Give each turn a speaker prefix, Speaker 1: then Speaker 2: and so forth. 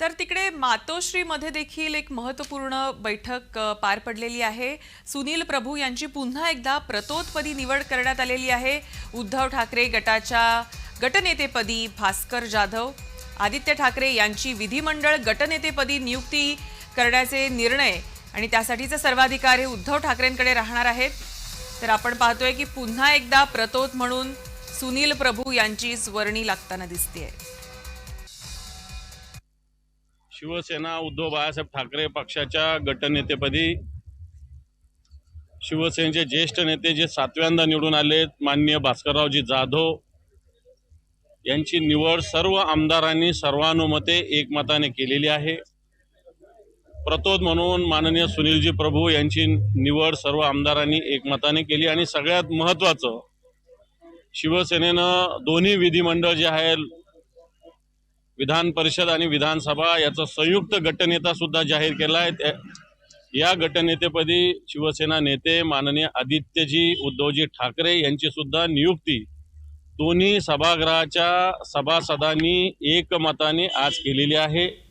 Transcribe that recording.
Speaker 1: तर तिकडे मातोश्रीमध्ये देखील एक महत्त्वपूर्ण बैठक पार पडलेली आहे. सुनील प्रभू यांची पुन्हा एकदा प्रतोदपदी निवड करण्यात आलेली आहे. उद्धव ठाकरे गटाच्या गटनेतेपदी भास्कर जाधव आदित्य ठाकरे यांची विधिमंडळ गटनेतेपदी नियुक्ती करण्याचे निर्णय आणि त्यासाठीचे सर्वाधिकार हे उद्धव ठाकरेंकडे राहणार आहेत. तर आपण पाहतोय की पुन्हा एकदा प्रतोद म्हणून सुनील प्रभू यांचीच वर्णी लागताना दिसते आहे
Speaker 2: शिवसेना उद्धव बाळासाहेब ठाकरे पक्षाच्या गटनेतेपदी शिवसेनेचे ज्येष्ठ नेते जे सातव्यांदा निवडून आलेत माननीय भास्कररावजी जाधव यांची निवड सर्व आमदारांनी सर्वानुमते एकमताने केलेली आहे. प्रतोद म्हणून माननीय सुनीलजी प्रभू यांची निवड सर्व आमदारांनी एकमताने केली आणि सगळ्यात महत्त्वाचं शिवसेनेनं दोन्ही विधिमंडळ जे आहे विधान परिषद आणि विधानसभा याचा संयुक्त गटनेता सुद्धा जाहीर केला आहे. त्या- या गटनेतेपदी शिवसेना नेते माननीय आदित्यजी उद्धवजी ठाकरे यांची सुद्धा नियुक्ती दोन्ही सभागृहाच्या सभासदांनी एकमताने आज केलेली आहे.